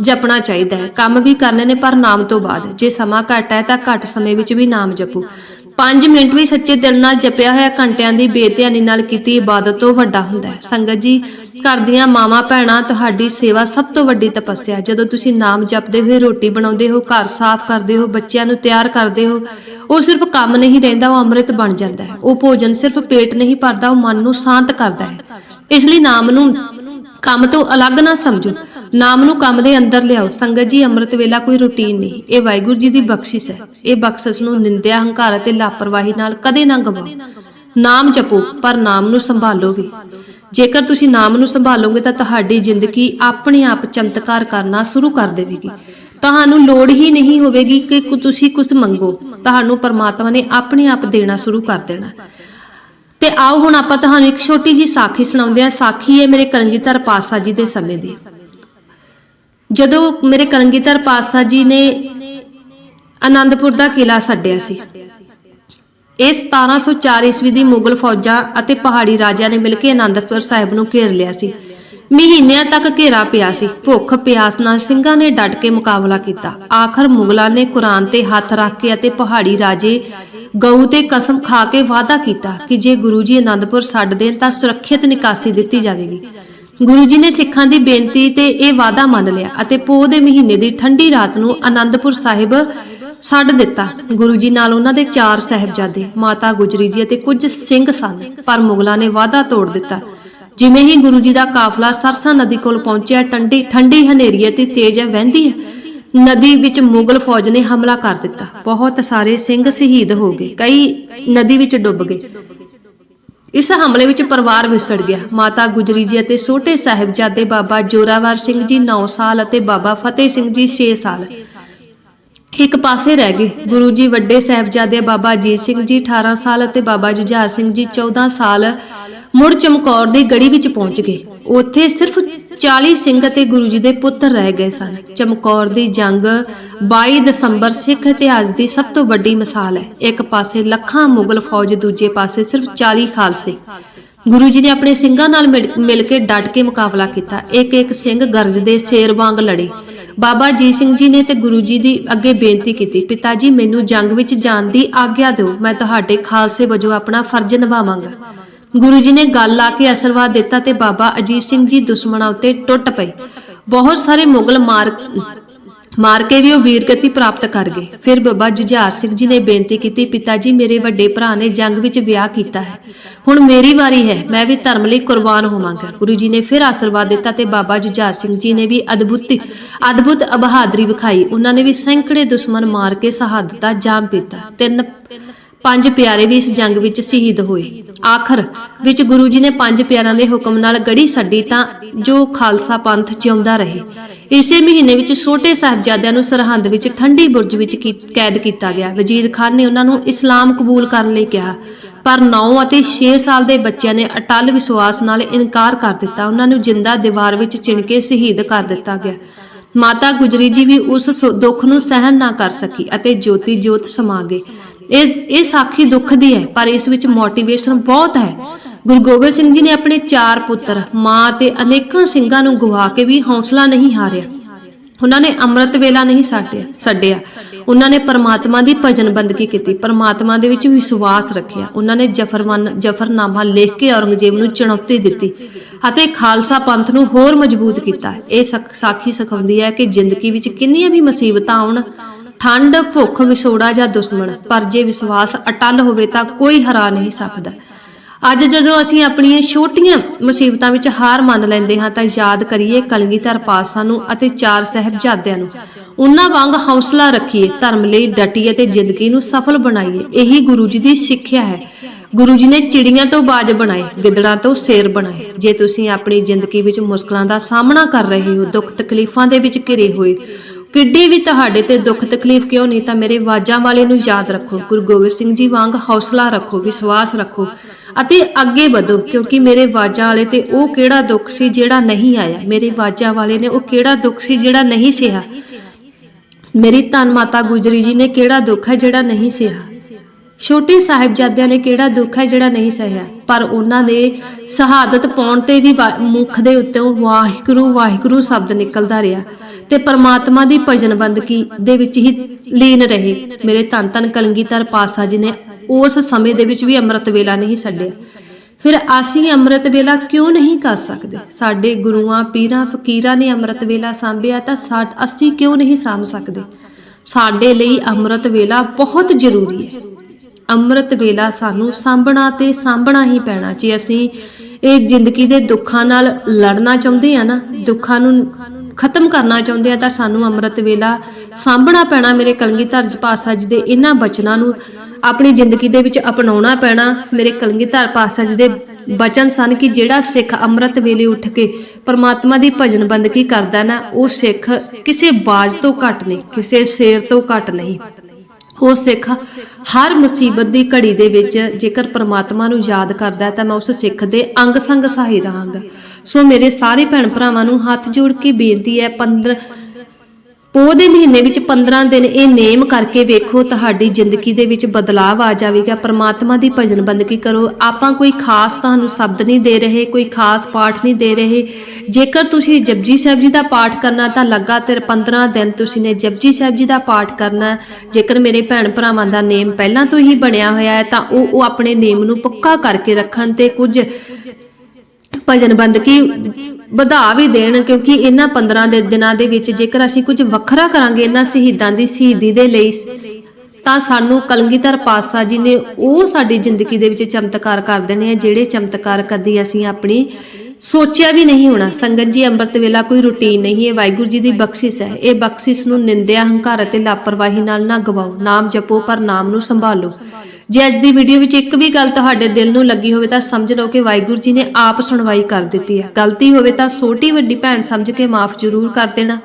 ਜਪਣਾ ਚਾਹੀਦਾ ਹੈ। ਕੰਮ ਵੀ ਕਰਨੇ ਨੇ ਪਰ ਨਾਮ ਤੋਂ ਬਾਅਦ। ਜੇ ਸਮਾਂ ਘੱਟ ਹੈ ਤਾਂ ਘੱਟ ਸਮੇਂ ਵਿੱਚ ਵੀ ਨਾਮ ਜਪੋ। 5 ਮਿੰਟ ਵੀ ਸੱਚੇ ਦਿਲ ਨਾਲ ਜਪਿਆ ਹੋਇਆ ਘੰਟਿਆਂ ਦੀ ਬੇਧਿਆਨੀ ਨਾਲ ਕੀਤੀ ਇਬਾਦਤ ਤੋਂ ਵੱਡਾ ਹੁੰਦਾ ਹੈ। ਸੰਗਤ ਜੀ, ਘਰ ਦੀਆਂ ਮਾਵਾਂ, ਭੈਣਾਂ, ਤੁਹਾਡੀ ਸੇਵਾ ਸਭ ਤੋਂ ਵੱਡੀ ਤਪੱਸਿਆ। ਜਦੋਂ ਤੁਸੀਂ ਨਾਮ ਜਪਦੇ ਹੋਏ, ਰੋਟੀ ਬਣਾਉਂਦੇ ਹੋ, ਘਰ ਸਾਫ਼ ਕਰਦੇ ਹੋ, ਬੱਚਿਆਂ ਨੂੰ ਤਿਆਰ ਕਰਦੇ ਹੋ, ਉਹ ਸਿਰਫ ਕੰਮ ਨਹੀਂ ਰਹਿੰਦਾ, ਉਹ ਅੰਮ੍ਰਿਤ ਬਣ ਜਾਂਦਾ ਹੈ। ਉਹ ਭੋਜਨ ਸਿਰਫ ਪੇਟ ਨਹੀਂ ਭਰਦਾ, ਉਹ ਮਨ ਨੂੰ ਸ਼ਾਂਤ ਕਰਦਾ ਹੈ। ਇਸ ਲਈ ਨਾਮ ਨੂੰ ਕੰਮ ਤੋਂ ਅਲੱਗ ਨਾ ਸਮਝੋ। ਨਾਮ ਨੂੰ ਕੰਮ ਦੇ ਅੰਦਰ ਲਿਆਓ। ਸੰਗਤ ਜੀ, ਅੰਮ੍ਰਿਤ ਵੇਲਾ ਕੋਈ ਰੁਟੀਨ ਨਹੀਂ। ਇਹ ਵਾਹਿਗੁਰੂ ਜੀ ਦੀ ਬਖਸ਼ਿਸ਼ ਹੈ। ਇਹ ਬਖਸ਼ਿਸ਼ ਨੂੰ ਨਿੰਦਿਆ, ਹੰਕਾਰ ਅਤੇ ਲਾਪਰਵਾਹੀ ਨਾਲ ਕਦੇ ਨਾ ਗਵਾਓ। ਨਾਮ ਜਪੋ, ਪਰ ਨਾਮ ਨੂੰ ਸੰਭਾਲੋ ਵੀ ਜੇਕਰ ਤੁਸੀਂ ਨਾਮ ਨੂੰ ਸੰਭਾਲੋਗੇ ਤਾਂ ਤੁਹਾਡੀ ਜ਼ਿੰਦਗੀ ਆਪਣੇ ਆਪ ਚਮਤਕਾਰ ਕਰਨਾ ਸ਼ੁਰੂ ਕਰ ਦੇਵੇਗੀ। ਤੁਹਾਨੂੰ ਲੋੜ ਹੀ ਨਹੀਂ ਹੋਵੇਗੀ ਕਿ ਤੁਸੀਂ ਕੁਝ ਮੰਗੋ। ਤੁਹਾਨੂੰ ਪਰਮਾਤਮਾ ਨੇ ਆਪਣੇ ਆਪ ਦੇਣਾ ਸ਼ੁਰੂ ਕਰ ਦੇਣਾ। ਤੇ ਆਓ ਹੁਣ ਆਪਾਂ ਤੁਹਾਨੂੰ ਇੱਕ ਛੋਟੀ ਜੀ ਸਾਖੀ ਸੁਣਾਉਂਦੇ ਹਾਂ। ਸਾਖੀ ਹੈ ਮੇਰੇ ਕਰਨਗੀਧਰ ਪਾਤਸ਼ਾਹ ਜੀ ਦੇ ਸਮੇਂ ਦੀ। ਜਦੋਂ ਮੇਰੇ ਕਰਨਗੀਧਰ ਪਾਤਸ਼ਾਹ ਜੀ ਨੇ ਆਨੰਦਪੁਰ ਦਾ ਕਿਲਾ ਛੱਡਿਆ ਸੀ, ਇਹ 1704 ਈਸਵੀ ਦੀ ਮੁਗਲ ਫੌਜਾਂ ਅਤੇ ਪਹਾੜੀ ਰਾਜਿਆਂ ਨੇ ਮਿਲ ਕੇ ਆਨੰਦਪੁਰ ਸਾਹਿਬ ਨੂੰ ਘੇਰ ਲਿਆ ਸੀ। ਮਹੀਨਿਆਂ ਤੱਕ ਘੇਰਾ ਪਿਆ ਸੀ। ਭੁੱਖ ਪਿਆਸ ਨਾਲ ਸਿੰਘਾਂ ਨੇ ਡਟ ਕੇ ਮੁਕਾਬਲਾ ਕੀਤਾ। ਆਖਰ ਮੁਗਲਾਂ ਨੇ ਕੁਰਾਨ ਤੇ ਹੱਥ ਰੱਖ ਕੇ ਅਤੇ ਪਹਾੜੀ ਰਾਜੇ ਗਊ ਤੇ ਕਸਮ ਖਾ ਕੇ ਵਾਅਦਾ ਕੀਤਾ ਕਿ ਜੇ ਗੁਰੂ ਜੀ ਆਨੰਦਪੁਰ ਛੱਡ ਦੇਣ ਤਾਂ ਸੁਰੱਖਿਅਤ ਨਿਕਾਸੀ ਦਿੱਤੀ ਜਾਵੇਗੀ। ਗੁਰੂ ਜੀ ਨੇ ਸਿੱਖਾਂ ਦੀ ਬੇਨਤੀ ਤੇ ਇਹ ਵਾਅਦਾ ਮੰਨ ਲਿਆ ਅਤੇ ਪੋਹ ਦੇ ਮਹੀਨੇ ਦੀ ਠੰਡੀ ਰਾਤ ਨੂੰ ਅਨੰਦਪੁਰ ਸਾਹਿਬ ਛੱਡ ਦਿੱਤਾ। ਗੁਰੂ ਜੀ ਨਾਲ ਉਹਨਾਂ ਦੇ ਚਾਰ ਸਹਿਬਜ਼ਾਦੇ, ਮਾਤਾ ਗੁਜਰੀ ਜੀ ਅਤੇ ਕੁਝ ਸਿੰਘ ਸਨ, ਪਰ ਮੁਗਲਾਂ ਨੇ ਵਾਅਦਾ ਤੋੜ ਦਿੱਤਾ। ਜਿਵੇਂ ਹੀ ਗੁਰੂ ਜੀ ਦਾ ਕਾਫਲਾ ਸਰਸਾ ਨਦੀ ਕੋਲ ਪਹੁੰਚਿਆ, ਠੰਡੀ ਠੰਡੀ ਹਨੇਰੀ ਅਤੇ ਤੇਜ਼ ਵਹਿੰਦੀ ਨਦੀ ਵਿੱਚ ਮੁਗਲ ਫੌਜ ਨੇ ਹਮਲਾ ਕਰ ਦਿੱਤਾ। ਬਹੁਤ ਸਾਰੇ ਸਿੰਘ ਸ਼ਹੀਦ ਹੋ ਗਏ। ਕਈ ਨਦੀ ਵਿੱਚ ਡੁੱਬ ਗਏ। ਇਸ ਹਮਲੇ ਵਿੱਚ ਪਰਿਵਾਰ ਵਿਸੜ ਗਿਆ। ਮਾਤਾ ਗੁਜਰੀ ਜੀ ਅਤੇ ਛੋਟੇ ਸਾਹਿਬਜ਼ਾਦੇ ਬਾਬਾ ਜੋਰਾਵਰ ਸਿੰਘ ਜੀ 9 ਸਾਲ ਅਤੇ ਬਾਬਾ ਫਤਿਹ ਸਿੰਘ ਜੀ 6 ਸਾਲ। ਇੱਕ ਪਾਸੇ ਰਹਿ ਗਏ। ਗੁਰੂ ਜੀ ਵੱਡੇ ਸਾਹਿਬਜ਼ਾਦੇ ਬਾਬਾ ਅਜੀਤ ਸਿੰਘ ਜੀ 18 ਸਾਲ ਅਤੇ ਬਾਬਾ ਜੁਝਾਰ ਸਿੰਘ ਜੀ 14 ਸਾਲ ਮੁੜ ਚਮਕੌਰ ਦੀ ਗੜੀ ਵਿੱਚ ਪਹੁੰਚ ਗਏ। ਉੱਥੇ ਸਿਰਫ 40 ਸਿੰਘ ਅਤੇ ਗੁਰੂ ਜੀ ਦੇ ਪੁੱਤਰ ਰਹਿ ਗਏ ਸਨ। ਚਮਕੌਰ ਦੀ ਜੰਗ 22 ਦਸੰਬਰ ਸਿੱਖ ਇਤਿਹਾਸ ਦੀ ਸਭ ਤੋਂ ਵੱਡੀ ਮਿਸਾਲ ਹੈ। ਇੱਕ ਪਾਸੇ ਲੱਖਾਂ ਮੁਗਲ ਫੌਜ, ਦੂਜੇ ਪਾਸੇ ਸਿਰਫ 40 ਖਾਲਸੇ। ਗੁਰੂ ਜੀ ਨੇ ਆਪਣੇ ਸਿੰਘਾਂ ਨਾਲ ਮਿਲ ਮਿਲ ਕੇ ਡਟ ਕੇ ਮੁਕਾਬਲਾ ਕੀਤਾ। ਇੱਕ ਇੱਕ ਸਿੰਘ ਗਰਜਦੇ ਸ਼ੇਰ ਵਾਂਗ ਲੜੇ। ਬਾਬਾ ਜੀ ਸਿੰਘ ਜੀ ਨੇ ਤੇ ਗੁਰੂ ਜੀ ਦੀ ਅੱਗੇ ਬੇਨਤੀ ਕੀਤੀ, ਪਿਤਾ ਜੀ, ਮੈਨੂੰ ਜੰਗ ਵਿੱਚ ਜਾਣ ਦੀ ਆਗਿਆ ਦਿਓ। ਮੈਂ ਤੁਹਾਡੇ ਖਾਲਸੇ ਵਜੋਂ ਆਪਣਾ ਫਰਜ਼ ਨਿਭਾਵਾਂਗਾ। ਗੁਰੂ ਜੀ ਨੇ ਗੱਲ ਲਾ ਕੇ ਅਸਰਵਾਦ ਦਿੱਤਾ ਤੇ ਬਾਬਾ ਅਜੀਤ ਸਿੰਘ ਜੀ ਦੁਸ਼ਮਣਾਂ ਉੱਤੇ ਟੁੱਟ ਪਏ। ਬਹੁਤ ਸਾਰੇ ਮੁਗਲ ਮਾਰ ਮਾਰ ਕੇ ਵੀ ਉਹ ਵੀਰਗਤੀ ਪ੍ਰਾਪਤ ਕਰ ਗਏ। ਫਿਰ ਬਾਬਾ ਜੁਝਾਰ ਸਿੰਘ ਜੀ ਨੇ ਬੇਨਤੀ ਕੀਤੀ, ਪਿਤਾ ਜੀ, ਮੇਰੇ ਵੱਡੇ ਭਰਾ ਨੇ ਜੰਗ ਵਿੱਚ ਵਿਆਹ ਕੀਤਾ ਹੈ। ਹੁਣ ਮੇਰੀ ਵਾਰੀ ਹੈ, ਮੈਂ ਵੀ ਧਰਮ ਲਈ ਕੁਰਬਾਨ ਹੋਵਾਂਗਾ। ਗੁਰੂ ਜੀ ਨੇ ਫਿਰ ਆਸ਼ੀਰਵਾਦ ਦਿੱਤਾ ਤੇ ਬਾਬਾ ਜੁਝਾਰ ਸਿੰਘ ਜੀ ਨੇ ਵੀ ਅਦਭੁਤ ਅਦਭੁਤ ਬਹਾਦਰੀ ਵਿਖਾਈ। ਉਹਨਾਂ ਨੇ ਵੀ ਸੈਂਕੜੇ ਦੁਸ਼ਮਣ ਮਾਰ ਕੇ ਸ਼ਹਾਦਤ ਜਾਮ ਪੀਤਾ। ਤਿੰਨ ਪੰਜ ਪਿਆਰੇ ਵੀ ਇਸ ਜੰਗ ਵਿੱਚ ਸ਼ਹੀਦ ਹੋਏ। ਆਖਰ ਵਿੱਚ ਗੁਰੂ ਜੀ ਨੇ ਪੰਜ ਪਿਆਰਿਆਂ ਦੇ ਹੁਕਮ ਨਾਲ ਗੜੀ ਛੱਡੀ ਤਾਂ ਜੋ ਖਾਲਸਾ ਪੰਥ ਜਿਉਂਦਾ ਰਹੇ। ਇਸੇ ਮਹੀਨੇ ਵਿੱਚ ਛੋਟੇ ਸਾਹਿਬਜ਼ਾਦਿਆਂ ਨੂੰ ਸਰਹੰਦ ਵਿੱਚ ਠੰਡੀ ਬੁਰਜ ਵਿੱਚ ਕੈਦ ਕੀਤਾ ਗਿਆ। ਵਜ਼ੀਰ ਖਾਨ ਨੇ ਉਹਨਾਂ ਨੂੰ ਇਸਲਾਮ ਕਬੂਲ ਕਰਨ ਲਈ ਕਿਹਾ। ਪਰ 9 ਅਤੇ 6 ਸਾਲ ਦੇ ਬੱਚਿਆਂ ਨੇ ਅਟਲ ਵਿਸ਼ਵਾਸ ਨਾਲ ਇਨਕਾਰ ਕਰ ਦਿੱਤਾ। ਉਹਨਾਂ ਨੂੰ ਜਿੰਦਾ ਦੀਵਾਰ ਵਿੱਚ ਚਿਣ ਕੇ ਸ਼ਹੀਦ ਕਰ ਦਿੱਤਾ ਗਿਆ। ਮਾਤਾ ਗੁਜਰੀ ਜੀ ਵੀ ਉਸ ਦੁੱਖ ਨੂੰ ਸਹਿਣ ਨਾ ਕਰ ਸਕੀ ਅਤੇ ਜੋਤੀ ਜੋਤ ਸਮਾ ਗਏ। ਇਹ ਇਹ ਸਾਖੀ ਦੁੱਖ ਦੀ ਹੈ, ਪਰ ਇਸ ਵਿੱਚ ਮੋਟੀਵੇਸ਼ਨ ਬਹੁਤ ਹੈ। ਗੁਰੂ ਗੋਬਿੰਦ ਸਿੰਘ ਜੀ ਨੇ ਆਪਣੇ ਚਾਰ ਪੁੱਤਰ, ਮਾਂ ਤੇ ਅਨੇਕਾਂ ਸਿੰਘਾਂ ਨੂੰ ਗਵਾ ਕੇ ਵੀ ਹੌਸਲਾ ਨਹੀਂ ਹਾਰਿਆ। ਉਹਨਾਂ ਨੇ ਅੰਮ੍ਰਿਤ ਵੇਲਾ ਨਹੀਂ ਛੱਡਿਆ ਛੱਡਿਆ। ਉਹਨਾਂ ਨੇ ਪਰਮਾਤਮਾ ਦੀ ਭਜਨ ਬੰਦਗੀ ਕੀਤੀ, ਪਰਮਾਤਮਾ ਦੇ ਵਿੱਚ ਵਿਸ਼ਵਾਸ ਰੱਖਿਆ। ਉਹਨਾਂ ਨੇ ਜਫਰਮਾਨ ਜਫਰਨਾਮਾ ਲਿਖ ਕੇ ਔਰੰਗਜ਼ੇਬ ਨੂੰ ਚੁਣੌਤੀ ਦਿੱਤੀ ਅਤੇ ਖਾਲਸਾ ਪੰਥ ਨੂੰ ਹੋਰ ਮਜ਼ਬੂਤ ਕੀਤਾ। ਇਹ ਸਖ- ਸਾਖੀ ਸਿਖਾਉਂਦੀ ਹੈ ਕਿ ਜ਼ਿੰਦਗੀ ਵਿੱਚ ਕਿੰਨੀਆਂ ਵੀ ਮੁਸੀਬਤਾਂ ਆਉਣ ਠੰਡ, ਭੁੱਖ ਵਿਛੋੜਾ ਜਾਂ ਦੁਸ਼ਮਣ, ਪਰ ਜੇ ਵਿਸ਼ਵਾਸ ਅਟਲ ਹੋਵੇ ਤਾਂ ਕੋਈ ਹਰਾ ਨਹੀਂ ਸਕਦਾ। ਅੱਜ ਜਦੋਂ ਅਸੀਂ ਆਪਣੀਆਂ ਛੋਟੀਆਂ ਮੁਸੀਬਤਾਂ ਵਿੱਚ ਹਾਰ ਮੰਨ ਲੈਂਦੇ ਹਾਂ ਤਾਂ ਯਾਦ ਕਰੀਏ ਕਲਗੀਧਰ ਪਾਤਸ਼ਾਹ ਨੂੰ ਅਤੇ ਚਾਰ ਸਹਿਬਜ਼ਾਦਿਆਂ ਨੂੰ। ਉਹਨਾਂ ਵਾਂਗ ਹੌਸਲਾ ਰੱਖੀਏ, ਧਰਮ ਲਈ ਡਟੀਏ ਤੇ ਜ਼ਿੰਦਗੀ ਨੂੰ ਸਫਲ ਬਣਾਈਏ। ਇਹੀ ਗੁਰੂ ਜੀ ਦੀ ਸਿੱਖਿਆ ਹੈ। ਗੁਰੂ ਜੀ ਨੇ ਚਿੜੀਆਂ ਤੋਂ ਬਾਜ ਬਣਾਏ, ਗਿੱਦੜਾਂ ਤੋਂ ਸ਼ੇਰ ਬਣਾਏ। ਜੇ ਤੁਸੀਂ ਆਪਣੀ ਜ਼ਿੰਦਗੀ ਵਿੱਚ ਮੁਸ਼ਕਲਾਂ ਦਾ ਸਾਹਮਣਾ ਕਰ ਰਹੇ ਹੋ, ਦੁੱਖ ਤਕਲੀਫਾਂ ਦੇ ਵਿੱਚ ਘਿਰੇ ਹੋਏ ਕਿੱਡੀ ਵੀ ਤੁਹਾਡੇ ਤੇ ਦੁੱਖ ਤਕਲੀਫ ਕਿਉਂ ਨਹੀਂ, ਤਾਂ ਮੇਰੇ ਵਾਜਾਂ ਵਾਲੇ ਨੂੰ ਯਾਦ ਰੱਖੋ। ਗੁਰੂ ਗੋਬਿੰਦ ਸਿੰਘ ਜੀ ਵਾਂਗ ਹੌਸਲਾ ਰੱਖੋ, ਵਿਸ਼ਵਾਸ ਰੱਖੋ ਅਤੇ ਅੱਗੇ ਵਧੋ, ਕਿਉਂਕਿ ਮੇਰੇ ਵਾਜਾਂ ਵਾਲੇ ਤੇ ਉਹ ਕਿਹੜਾ ਦੁੱਖ ਸੀ ਜਿਹੜਾ ਨਹੀਂ ਆਇਆ? ਮੇਰੇ ਵਾਜਾਂ ਵਾਲੇ ਨੇ ਉਹ ਕਿਹੜਾ ਦੁੱਖ ਸੀ ਜਿਹੜਾ ਨਹੀਂ ਸਿਹਾ ਮੇਰੀ ਧੰਨ ਮਾਤਾ ਗੁਜਰੀ ਜੀ ਨੇ ਕਿਹੜਾ ਦੁੱਖ ਹੈ ਜਿਹੜਾ ਨਹੀਂ ਸਿਹਾ ਛੋਟੇ ਸਾਹਿਬਜ਼ਾਦਿਆਂ ਨੇ ਕਿਹੜਾ ਦੁੱਖ ਹੈ ਜਿਹੜਾ ਨਹੀਂ ਸਹਿਆ? ਪਰ ਉਹਨਾਂ ਦੇ ਸ਼ਹਾਦਤ ਪਾਉਣ ਤੇ ਵੀ ਵਾ- ਮੁਖ ਦੇ ਉੱਤੇ ਵਾਹਿਗੁਰੂ ਵਾਹਿਗੁਰੂ ਸ਼ਬਦ ਨਿਕਲਦਾ ਰਿਹਾ। ਤੇ ਪਰਮਾਤਮਾ ਦੀ ਭਜਨ ਬੰਦਗੀ ਦੇ ਵਿੱਚ ਹੀ ਲੀਨ ਰਹੇ। ਮੇਰੇ ਧੰਨ ਧੰਨ ਕਲਗੀਧਰ ਪਾਸਾ ਜੀ ਨੇ ਉਸ ਸਮੇਂ ਦੇ ਵਿੱਚ ਵੀ ਅੰਮ੍ਰਿਤ ਵੇਲਾ ਨਹੀਂ ਛੱਡਿਆ ਫਿਰ ਅਸੀਂ ਅੰਮ੍ਰਿਤ ਵੇਲਾ ਕਿਉਂ ਨਹੀਂ ਕਰ ਸਕਦੇ? ਸਾਡੇ ਗੁਰੂਆਂ, ਪੀਰਾਂ, ਫਕੀਰਾਂ ਨੇ ਅੰਮ੍ਰਿਤ ਵੇਲਾ ਸਾਂਭਿਆ ਤਾਂ ਅਸੀਂ ਕਿਉਂ ਨਹੀਂ ਸਾਂਭ ਸਕਦੇ? ਸਾਡੇ ਲਈ ਅੰਮ੍ਰਿਤ ਵੇਲਾ ਬਹੁਤ ਜ਼ਰੂਰੀ ਹੈ। ਅੰਮ੍ਰਿਤ ਵੇਲਾ ਸਾਨੂੰ ਸਾਂਭਣਾ ਤੇ ਸਾਂਭਣਾ ਹੀ ਪੈਣਾ। ਜੇ ਅਸੀਂ ਇਹ ਜ਼ਿੰਦਗੀ ਦੇ ਦੁੱਖਾਂ ਨਾਲ ਲੜਨਾ ਚਾਹੁੰਦੇ ਆ ਨਾ, ਦੁੱਖਾਂ ਨੂੰ ਖਤਮ ਕਰਨਾ ਚਾਹੁੰਦੇ ਆ ਤਾਂ ਸਾਨੂੰ ਅੰਮ੍ਰਿਤ ਵੇਲਾ ਸਾਂਭਣਾ ਪੈਣਾ ਮੇਰੇ ਕਲਗੀਧਰ ਪਾਤਸ਼ਾਹ ਜੀ ਦੇ ਇਹਨਾਂ ਬਚਨਾਂ ਨੂੰ ਆਪਣੀ ਜ਼ਿੰਦਗੀ ਦੇ ਵਿੱਚ ਅਪਣਾਉਣਾ ਪੈਣਾ ਮੇਰੇ ਕਲਗੀਧਰ ਪਾਤਸ਼ਾਹ ਜੀ ਦੇ ਬਚਨ ਸਨ ਕਿ ਜਿਹੜਾ ਸਿੱਖ ਅੰਮ੍ਰਿਤ ਵੇਲੇ ਉੱਠ ਕੇ ਪਰਮਾਤਮਾ ਦੀ ਭਜਨ ਬੰਦਗੀ ਕਰਦਾ ਨਾ, ਉਹ ਸਿੱਖ ਕਿਸੇ ਬਾਜ ਤੋਂ ਘੱਟ ਨਹੀਂ, ਕਿਸੇ ਸ਼ੇਰ ਤੋਂ ਘੱਟ ਨਹੀਂ। ਉਹ ਸਿੱਖ ਹਰ ਮੁਸੀਬਤ ਦੀ ਘੜੀ ਦੇ ਵਿੱਚ ਜੇਕਰ ਪ੍ਰਮਾਤਮਾ ਨੂੰ ਯਾਦ ਕਰਦਾ ਤਾਂ ਮੈਂ ਉਸ ਸਿੱਖ ਦੇ ਅੰਗ ਸੰਗ ਸਹਾਈ ਰਹਾਂਗਾ। ਸੋ ਮੇਰੇ ਸਾਰੇ ਭੈਣ ਭਰਾਵਾਂ ਨੂੰ ਹੱਥ ਜੋੜ ਕੇ ਬੇਨਤੀ ਹੈ 15 ਪੋਹ ਦੇ ਮਹੀਨੇ ਵਿੱਚ 15 ਦਿਨ ਇਹ ਨੇਮ ਕਰਕੇ ਵੇਖੋ, ਤੁਹਾਡੀ ਜ਼ਿੰਦਗੀ ਦੇ ਵਿੱਚ ਬਦਲਾਅ ਆ ਜਾਵੇਗਾ। ਪਰਮਾਤਮਾ ਦੀ ਭਜਨ ਬੰਦਗੀ ਕਰੋ। ਆਪਾਂ ਕੋਈ ਖਾਸ ਤੁਹਾਨੂੰ ਸ਼ਬਦ ਨਹੀਂ ਦੇ ਰਹੇ, ਕੋਈ ਖਾਸ ਪਾਠ ਨਹੀਂ ਦੇ ਰਹੇ। ਜੇਕਰ ਤੁਸੀਂ ਜਪਜੀ ਸਾਹਿਬ ਜੀ ਦਾ ਪਾਠ ਕਰਨਾ, ਤਾਂ ਲਗਾਤਾਰ 15 ਦਿਨ ਤੁਸੀਂ ਨੇ ਜਪਜੀ ਸਾਹਿਬ ਜੀ ਦਾ ਪਾਠ ਕਰਨਾ। ਜੇਕਰ ਮੇਰੇ ਭੈਣ ਭਰਾਵਾਂ ਦਾ ਨੇਮ ਪਹਿਲਾਂ ਤੋਂ ਹੀ ਬਣਿਆ ਹੋਇਆ ਹੈ, ਤਾਂ ਉਹ ਉਹ ਆਪਣੇ ਨੇਮ ਨੂੰ ਪੱਕਾ ਕਰਕੇ ਰੱਖਣ ਤੇ ਕੁਝ ਭਜਨ ਬੰਦਗੀ ਵਧਾ ਵੀ ਦੇਣ, ਕਿਉਂਕਿ ਇਹਨਾਂ 15 ਦੇ ਦਿਨਾਂ ਦੇ ਵਿੱਚ ਜੇਕਰ ਅਸੀਂ ਕੁਝ ਵੱਖਰਾ ਕਰਾਂਗੇ, ਇਹਨਾਂ ਸ਼ਹੀਦਾਂ ਦੀ ਸ਼ਹੀਦੀ ਦੇ ਲਈ, ਤਾਂ ਸਾਨੂੰ ਕਲਗੀਧਰ ਪਾਤਸ਼ਾਹ ਜੀ ਨੇ ਉਹ ਸਾਡੀ ਜ਼ਿੰਦਗੀ ਦੇ ਵਿੱਚ ਚਮਤਕਾਰ ਕਰ ਦੇਣੇ ਆ, ਜਿਹੜੇ ਚਮਤਕਾਰ ਕਦੀ ਅਸੀਂ ਆਪਣੀ ਸੋਚਿਆ ਵੀ ਨਹੀਂ ਹੋਣਾ। ਸੰਗਤ ਜੀ, ਅੰਮ੍ਰਿਤ ਵੇਲਾ ਕੋਈ ਰੁਟੀਨ ਨਹੀਂ ਹੈ। ਵਾਹਿਗੁਰੂ ਜੀ ਦੀ ਬਖਸ਼ਿਸ਼ ਹੈ। ਇਹ ਬਖਸ਼ਿਸ਼ ਨੂੰ ਨਿੰਦਿਆ, ਹੰਕਾਰ ਅਤੇ ਲਾਪਰਵਾਹੀ ਨਾਲ ਨਾ ਗਵਾਓ। ਨਾਮ ਜਪੋ, ਪਰ ਨਾਮ ਨੂੰ ਸੰਭਾਲੋ। ਜੇ ਅੱਜ ਦੀ ਵੀਡੀਓ ਵਿੱਚ ਇੱਕ ਵੀ ਗੱਲ ਤੁਹਾਡੇ ਦਿਲ ਨੂੰ ਲੱਗੀ ਹੋਵੇ ਤਾਂ ਸਮਝ ਲਓ ਕਿ ਵਾਹਿਗੁਰੂ ਜੀ ਨੇ ਆਪ ਸੁਣਵਾਈ ਕਰ ਦਿੱਤੀ ਹੈ। ਗਲਤੀ ਹੋਵੇ ਤਾਂ ਛੋਟੀ ਵੱਡੀ ਭੈਣ ਸਮਝ ਕੇ ਮਾਫ ਜ਼ਰੂਰ ਕਰ ਦੇਣਾ।